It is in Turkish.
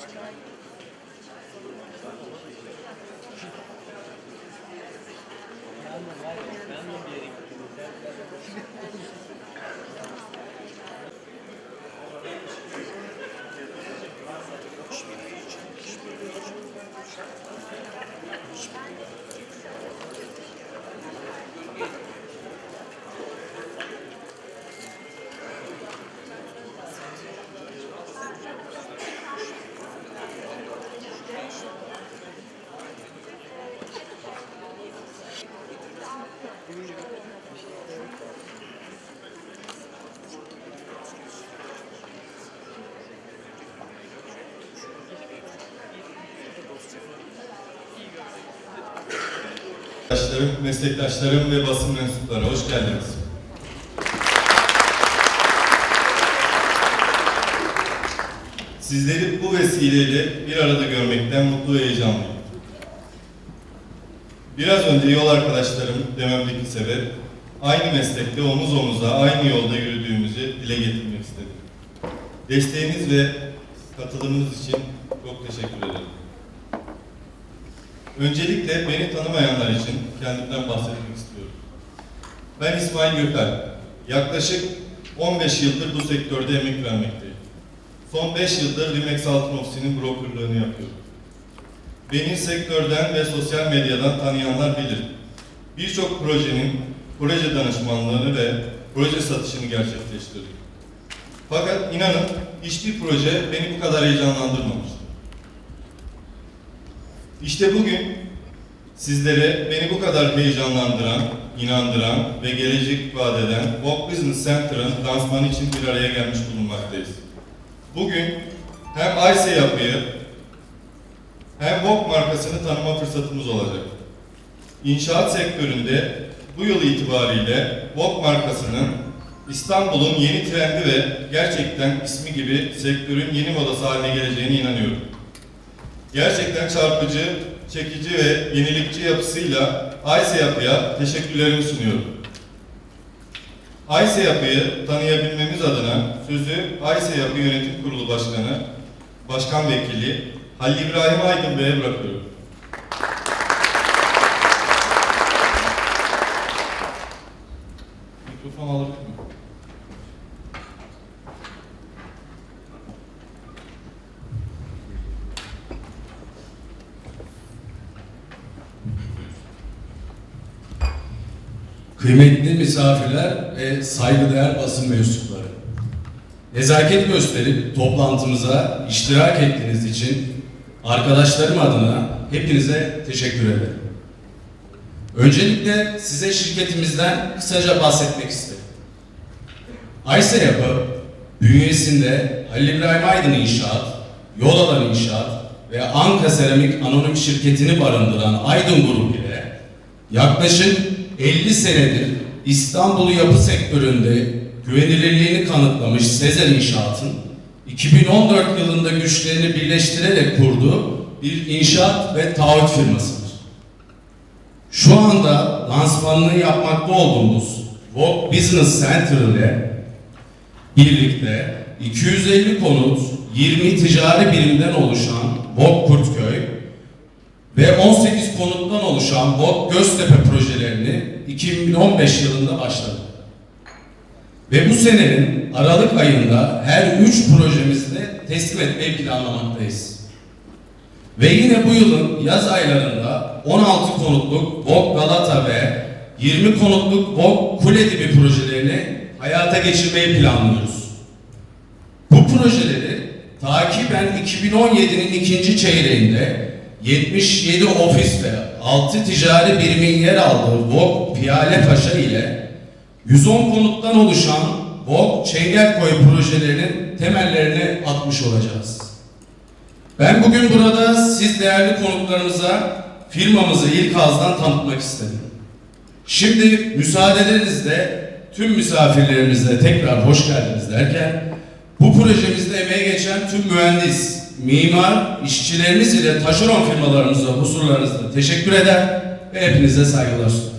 Thank you. Arkadaşlarım, meslektaşlarım ve basın mensupları hoş geldiniz. Sizleri bu vesileyle bir arada görmekten mutlu ve heyecanlıyım. Biraz önce yol arkadaşlarım dememdeki sebep, aynı meslekte omuz omuza aynı yolda yürüdüğümüzü dile getirmek istedim. Desteğiniz ve katılımınız için çok teşekkür ederim. Öncelikle beni tanımayanlar için kendimden bahsetmek istiyorum. Ben İsmail Gökal. Yaklaşık 15 yıldır bu sektörde emek vermekteyim. Son 5 yıldır Rimex Altın Ofisi'nin brokerlığını yapıyorum. Beni sektörden ve sosyal medyadan tanıyanlar bilir. Birçok projenin proje danışmanlığını ve proje satışını gerçekleştirdim. Fakat inanın hiçbir proje beni bu kadar heyecanlandırmamıştı. İşte bugün sizlere beni bu kadar heyecanlandıran, inandıran ve gelecek vaat eden Walk Business Center'ın lansmanı için bir araya gelmiş bulunmaktayız. Bugün hem Ayse yapıyı hem Walk markasını tanıma fırsatımız olacak. İnşaat sektöründe bu yıl itibariyle Walk markasının İstanbul'un yeni trendi ve gerçekten ismi gibi sektörün yeni modası haline geleceğine inanıyorum. Gerçekten çarpıcı, çekici ve yenilikçi yapısıyla Ayse Yapı'ya teşekkürlerimi sunuyorum. Ayse Yapı'yı tanıyabilmemiz adına sözü Ayse Yapı Yönetim Kurulu Başkanı, Başkan Vekili Halil İbrahim Aydın Bey'e bırakıyorum. Mikrofon alabilir miyim? Kıymetli misafirler ve saygıdeğer basın mensupları. Nezaket gösterip toplantımıza iştirak ettiğiniz için arkadaşlarım adına hepinize teşekkür ederim. Öncelikle size şirketimizden kısaca bahsetmek isterim. Ayse Yapı, bünyesinde Halil İbrahim Aydın İnşaat, Yol Alan İnşaat ve Anka Seramik Anonim Şirketi'ni barındıran Aydın Grup ile yaklaşık 50 senedir İstanbul yapı sektöründe güvenilirliğini kanıtlamış Sezer İnşaat'ın 2014 yılında güçlerini birleştirerek kurduğu bir inşaat ve taahhüt firmasıdır. Şu anda lansmanını yapmakta olduğumuz Vogue Business Center ile birlikte 250 konut, 20 ticari birimden oluşan Vogue Kurtköy ve 18 konuttan oluşan Vogue Göztepe projelerini 2015 yılında başladı. Ve bu senenin Aralık ayında her üç projemizi teslim etmeyi planlamaktayız. Ve yine bu yılın yaz aylarında 16 konutluk VOG Galata ve 20 konutluk VOG Kule Dibi projelerini hayata geçirmeyi planlıyoruz. Bu projeleri takiben 2017'nin ikinci çeyreğinde 77 ofis ve 6 ticari birimin yer aldığı VOG Piyale Paşa ile 110 konuttan oluşan VOG Çengelköy projelerinin temellerini atmış olacağız. Ben bugün burada siz değerli konuklarımıza firmamızı ilk ağızdan tanıtmak istedim. Şimdi müsaadelerinizle tüm misafirlerimize tekrar hoş geldiniz derken bu projemizde emeğe geçen tüm mühendis, mimar, işçilerimiz ile taşeron firmalarımıza huzurlarınızda teşekkür eder ve hepinize saygılar sunarım.